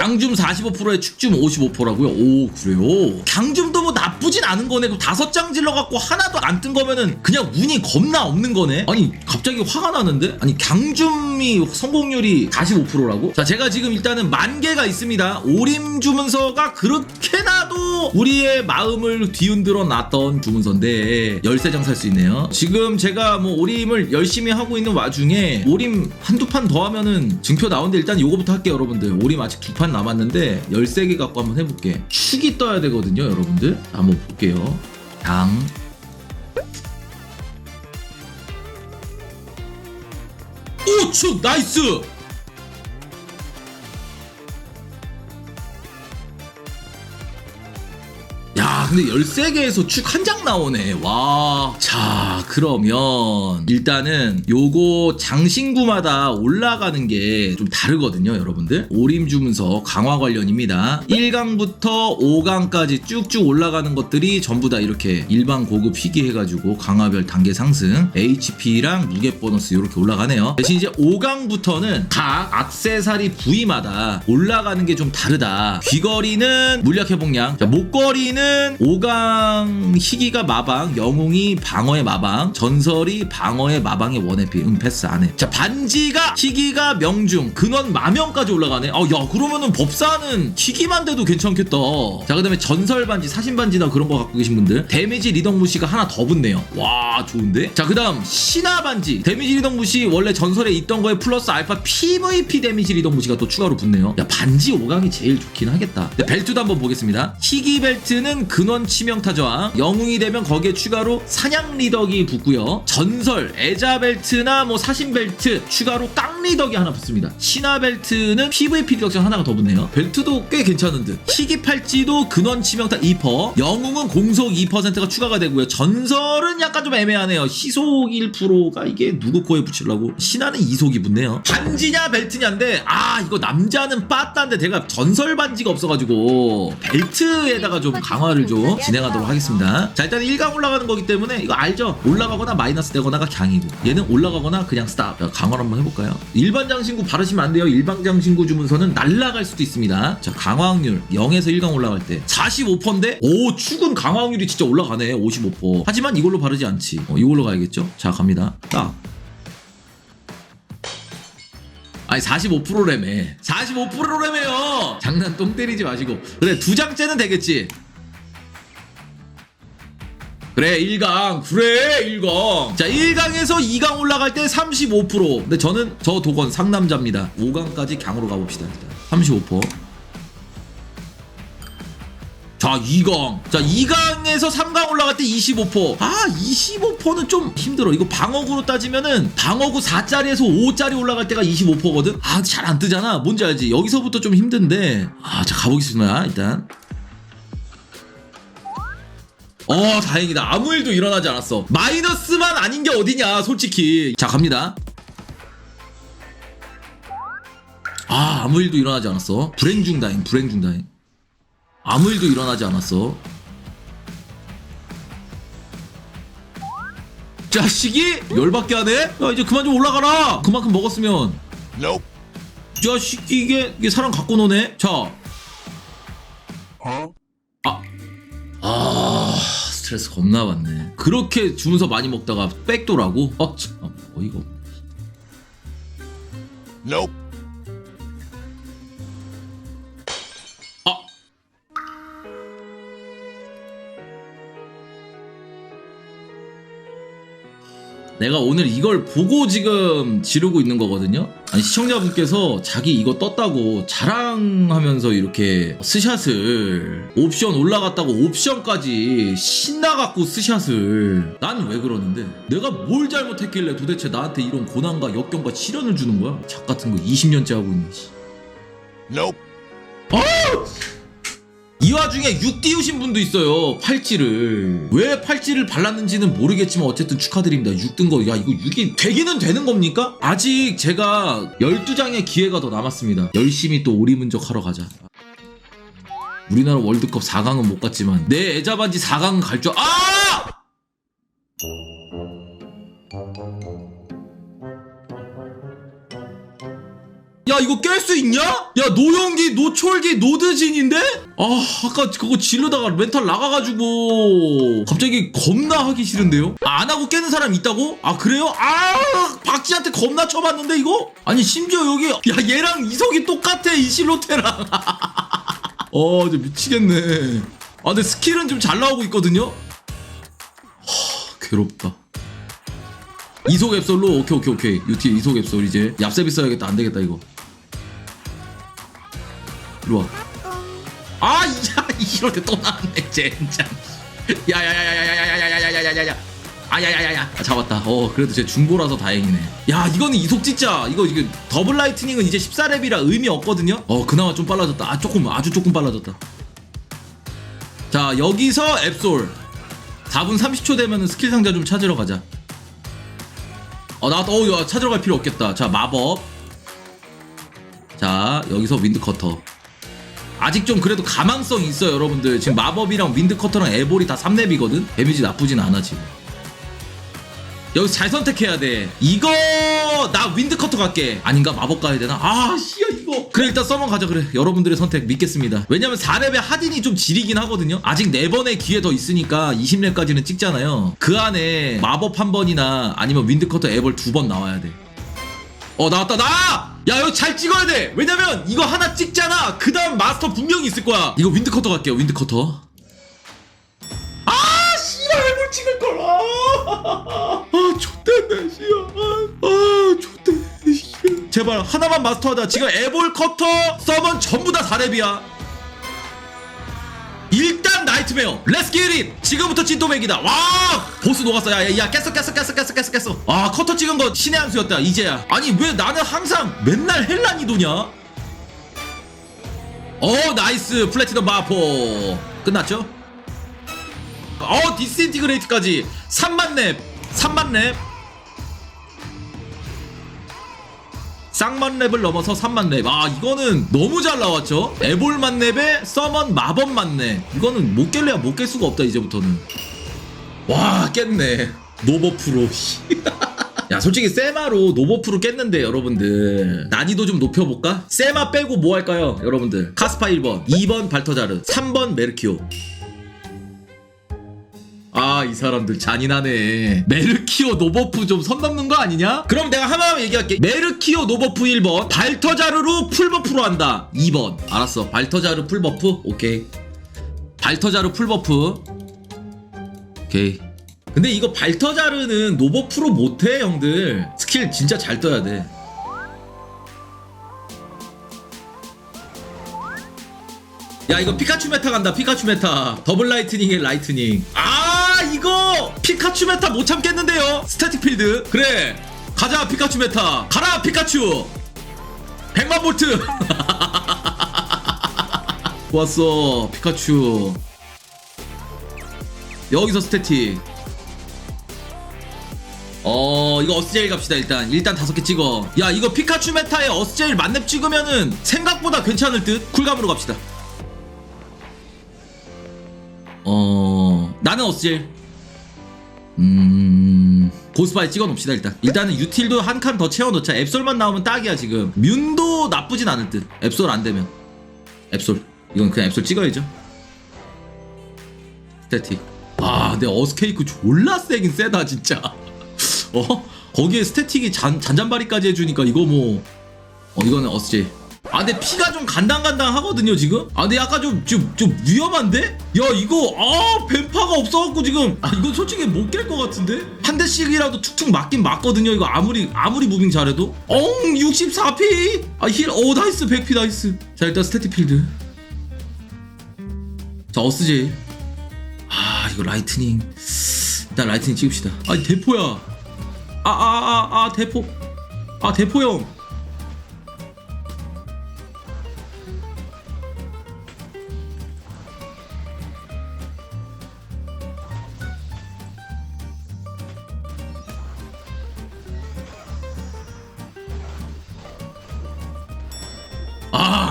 강줌 45%에 축줌 55%라고요? 오 그래요? 강줌도 뭐 나쁘진 않은 거네 그럼 다섯 장 질러갖고 하나도 안 뜬 거면은 그냥 운이 겁나 없는 거네 아니 갑자기 화가 나는데? 아니 강줌이 성공률이 45%라고? 자 제가 지금 일단은 만 개가 있습니다 오림 주문서가 그렇게나도 우리의 마음을 뒤흔들어 놨던 주문서인데 13장 살 수 있네요 지금 제가 뭐 오림을 열심히 하고 있는 와중에 오림 한두 판 더 하면은 증표 나오는데 일단 요거부터 할게요 여러분들 오림 아직 두판 남았는데 13개 갖고 한번 해볼게 축이 떠야 되거든요 여러분들 한번 볼게요 당 오! 축! 나이스! 근데 13개에서 축 한 장 나오네. 와. 자, 그러면 일단은 요거 장신구마다 올라가는 게 좀 다르거든요, 여러분들. 오림 주문서 강화 관련입니다. 1강부터 5강까지 쭉쭉 올라가는 것들이 전부 다 이렇게 일반 고급 희귀 해가지고 강화별 단계 상승, HP랑 무게 보너스 이렇게 올라가네요. 대신 이제 5강부터는 각 악세사리 부위마다 올라가는 게 좀 다르다. 귀걸이는 물약 회복량, 자, 목걸이는 5강 희귀가 마방, 영웅이 방어의 마방, 전설이 방어의 마방의 원해피, 응 패스 안 해. 자 반지가 희귀가 명중, 근원 마명까지 올라가네. 아, 야 그러면은 법사는 희귀만 돼도 괜찮겠다. 자 그 다음에 전설 반지, 사신 반지나 그런 거 갖고 계신 분들, 데미지 리덕 무시가 하나 더 붙네요. 와 좋은데? 자 그 다음 신화 반지, 데미지 리덕 무시 원래 전설에 있던 거에 플러스 알파 PVP 데미지 리덕 무시가 또 추가로 붙네요. 야 반지 5강이 제일 좋긴 하겠다. 네, 벨트도 한번 보겠습니다. 희귀 벨트는 근원 치명타 저항, 영웅이 되면 거기에 추가로 사냥 리덕이 붙고요. 전설 애자 벨트나 뭐 사신 벨트 추가로 깡 리덕이 하나 붙습니다. 신화 벨트는 PVP 리덕션 하나가 더 붙네요. 벨트도 꽤 괜찮은 듯. 희귀 팔찌도 근원 치명타 2%, 영웅은 공속 2%가 추가가 되고요. 전설은 약간 좀 애매하네요. 희속 1%가 이게 누구 코에 붙이려고? 신화는 이속이 붙네요. 반지냐 벨트냐인데 아 이거 남자는 빠따인데 내가 전설 반지가 없어가지고 벨트에다가 좀 강화를 좀 진행하도록 하겠습니다. 자 일단 1강 올라가는 거기 때문에 이거 알죠? 올라가거나 마이너스 되거나가 강이고 얘는 올라가거나 그냥 스탑. 자, 강화를 한번 해볼까요? 일반 장신구 바르시면 안 돼요. 일반 장신구 주문서는 날라갈 수도 있습니다. 자 강화 확률 0에서 1강 올라갈 때 45%인데 오 축은 강화 확률이 진짜 올라가네 55%. 하지만 이걸로 바르지 않지. 어, 이걸로 가야겠죠? 자 갑니다. 딱. 아니 45%래매 45%래매요 장난 똥 때리지 마시고 그래 두 장째는 되겠지 그래 1강. 그래 1강. 자 1강에서 2강 올라갈 때 35% 근데 저는 저 도건 상남자입니다. 5강까지 강으로 가봅시다 일단. 35%자 2강. 자 2강에서 3강 올라갈 때 25%. 아 25%는 좀 힘들어. 이거 방어구로 따지면은 방어구 4짜리에서 5짜리 올라갈 때가 25%거든? 아 잘 안 뜨잖아. 뭔지 알지? 여기서부터 좀 힘든데. 아 자 가보겠습니다 일단 어 다행이다 아무 일도 일어나지 않았어 마이너스만 아닌 게 어디냐 솔직히 자 갑니다 아 아무 일도 일어나지 않았어 불행 중 다행 불행 중 다행 아무 일도 일어나지 않았어. 자식이 열받게 하네? 야 이제 그만 좀 올라가라. 그만큼 먹었으면. Nope. 자식이 이게 이게 사람 갖고 노네. 자, Huh? 아, 아 스트레스 겁나 받네. 그렇게 주문서 많이 먹다가 백도라고? 어, 참, 어이가. 없네. Nope. 아. 내가 오늘 이걸 보고 지금 지르고 있는 거거든요. 아니 시청자분께서 자기 이거 떴다고 자랑하면서 이렇게 스샷을 옵션 올라갔다고 옵션까지 신나갖고 스샷을 난 왜 그러는데 내가 뭘 잘못했길래 도대체 나한테 이런 고난과 역경과 시련을 주는 거야? 작 같은 거 20년째 하고 있는 씨. Nope. 이 와중에 6 띄우신 분도 있어요. 팔찌를. 왜 팔찌를 발랐는지는 모르겠지만 어쨌든 축하드립니다. 6뜬 거. 야, 이거 6이 되기는 되는 겁니까? 아직 제가 12장의 기회가 더 남았습니다. 열심히 또 오리문적 하러 가자. 우리나라 월드컵 4강은 못 갔지만 내 애자반지 4강은 갈 줄. 아! 야, 이거 깰 수 있냐? 야 노용기 노철기 노드진인데? 아 아까 그거 지르다가 멘탈 나가가지고 갑자기 겁나 하기 싫은데요? 아, 안 하고 깨는 사람 있다고? 아 그래요? 아 박지한테 겁나 쳐봤는데 이거? 아니 심지어 여기 야 얘랑 이석이 똑같아 이 실로테랑 어 이제 미치겠네 아 근데 스킬은 좀 잘 나오고 있거든요? 하 괴롭다 이속 앱솔로 오케이 오케이 오케이 유티 이속 앱솔 이제 얍세비 써야겠다 안 되겠다 이거 이리 와. 아, 야, 이럴 때 또 나왔네, 젠장. 야야야야야야야야야야야야야야. 아야야야야. 아, 잡았다. 어, 그래도 제 중고라서 다행이네. 야, 이거는 이속 진짜. 이거 이게 더블 라이트닝은 이제 14렙이라 의미 없거든요. 어, 그나마 좀 빨라졌다. 아, 조금 아주 조금 빨라졌다. 자, 여기서 앱솔. 4분 30초 되면은 스킬 상자 좀 찾으러 가자. 어, 나왔다. 어, 야, 찾으러 갈 필요 없겠다. 자, 마법. 자, 여기서 윈드 커터. 아직 좀 그래도 가망성 있어요 여러분들. 지금 마법이랑 윈드커터랑 에볼이 다 3렙이거든? 데미지 나쁘진 않아 지금. 여기서 잘 선택해야 돼. 이거! 나 윈드커터 갈게. 아닌가? 마법 가야 되나? 아 씨야 이거. 그래 일단 서먼 가자 그래. 여러분들의 선택 믿겠습니다. 왜냐면 4렙의 하딘이 좀 지리긴 하거든요? 아직 4번의 기회 더 있으니까 20렙까지는 찍잖아요. 그 안에 마법 한 번이나 아니면 윈드커터 에볼 두 번 나와야 돼. 어 나왔다. 나! 야 이거 잘 찍어야 돼. 왜냐면 이거 하나 찍잖아. 그 다음 마스터 분명히 있을 거야. 이거 윈드커터 갈게요 윈드커터. 아 씨발 해볼 찍을 거라 아 좆됐네 씨발. 아 씨발. 제발 하나만 마스터하자. 지금 에볼 커터 서먼 전부 다 4렙이야. 일단 나이트메어 렛츠 기릿 지금부터 찐또맥이다. 와! 보스 녹았어. 야야 야, 깼어 깼어 깼어 깼어 깼어 깼어. 아 커터 찍은 거 신의 한 수였다 이제야. 아니 왜 나는 항상 맨날 헬란이도냐? 어 나이스. 플래티넘 마포. 끝났죠? 어 디스인티그레이트까지. 3만 랩 3만 랩 쌍만 랩을 넘어서 3만 랩. 아, 이거는 너무 잘 나왔죠? 에볼만 랩에 서먼 마법만 랩. 이거는 못 깰래야 못 깰 수가 없다, 이제부터는. 와, 깼네. 노버프로. 야, 솔직히 세마로 노버프로 깼는데, 여러분들. 난이도 좀 높여볼까? 세마 빼고 뭐 할까요, 여러분들? 카스파 1번, 2번 발터자르, 3번 메르키오. 아, 이 사람들 잔인하네. 메르키오 노버프 좀 선 넘는 거 아니냐? 그럼 내가 하나만 얘기할게. 메르키오 노버프 1번, 발터자르로 풀버프로 한다. 2번. 알았어. 발터자르 풀버프? 오케이. 발터자르 풀버프. 오케이. 근데 이거 발터자르는 노버프로 못해, 형들. 스킬 진짜 잘 떠야 돼. 야 이거 피카츄 메타 간다 피카츄 메타 더블 라이트닝에 라이트닝 아 피카츄 메타 못 참겠는데요. 스태틱 필드. 그래. 가자 피카츄 메타. 가라 피카츄. 100만 볼트. 좋았어 피카츄. 여기서 스태틱. 어 이거 어스제일 갑시다 일단. 일단 다섯 개 찍어. 야 이거 피카츄 메타에 어스제일 만렙 찍으면은 생각보다 괜찮을 듯? 쿨감으로 갑시다. 어 나는 어스젤 음 보스바이 찍어 놓읍시다 일단. 일단은 유틸도 한 칸 더 채워 넣자. 앱솔만 나오면 딱이야 지금. 뮨도 나쁘진 않을 듯. 앱솔 안 되면. 앱솔. 이건 그냥 앱솔 찍어야죠. 스태틱. 아 근데 어스케이크 졸라 세긴 세다 진짜. 어? 거기에 스태틱이 잔, 잔잔바리까지 해주니까 이거 뭐. 어, 이거는 어스젤 아 근데 피가 좀 간당간당 하거든요 지금? 아 근데 약간 좀, 좀, 좀 위험한데? 야 이거 아 뱀파가 없어갖고 지금. 아 이건 솔직히 못 깰 것 같은데? 한 대씩이라도 툭툭 맞긴 맞거든요 이거 아무리 아무리 무빙 잘해도. 엉 64피! 아힐오 나이스 100피 나이스. 자 일단 스태티필드. 자 어스지 아 이거 라이트닝. 일단 라이트닝 찍읍시다. 아니 대포야. 아아아아 대포. 아 대포 형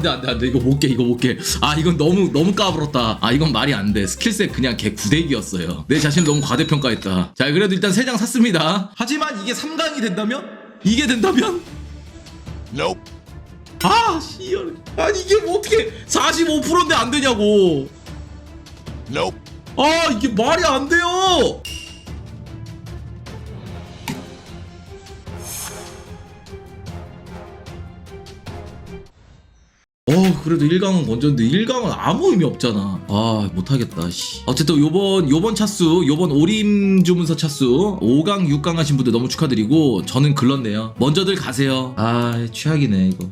안돼 안돼 안돼. 이거 못 깨 이거 못 깨 아 이건 너무 너무 까불었다. 아 이건 말이 안 돼. 스킬셋 그냥 개 구대기였어요. 내 자신을 너무 과대평가했다. 자 그래도 일단 세장 샀습니다. 하지만 이게 3강이 된다면? 이게 된다면? Nope. 아 씨열. 아니 이게 뭐 어떻게 45%인데 안 되냐고. 아 이게 말이 안 돼요 어 그래도 1강은 건졌는데 1강은 아무 의미 없잖아. 아 못하겠다 씨. 어쨌든 요번 요번 차수 요번 오림 주문서 차수 5강 6강 하신 분들 너무 축하드리고 저는 글렀네요. 먼저들 가세요. 아 최악이네 이거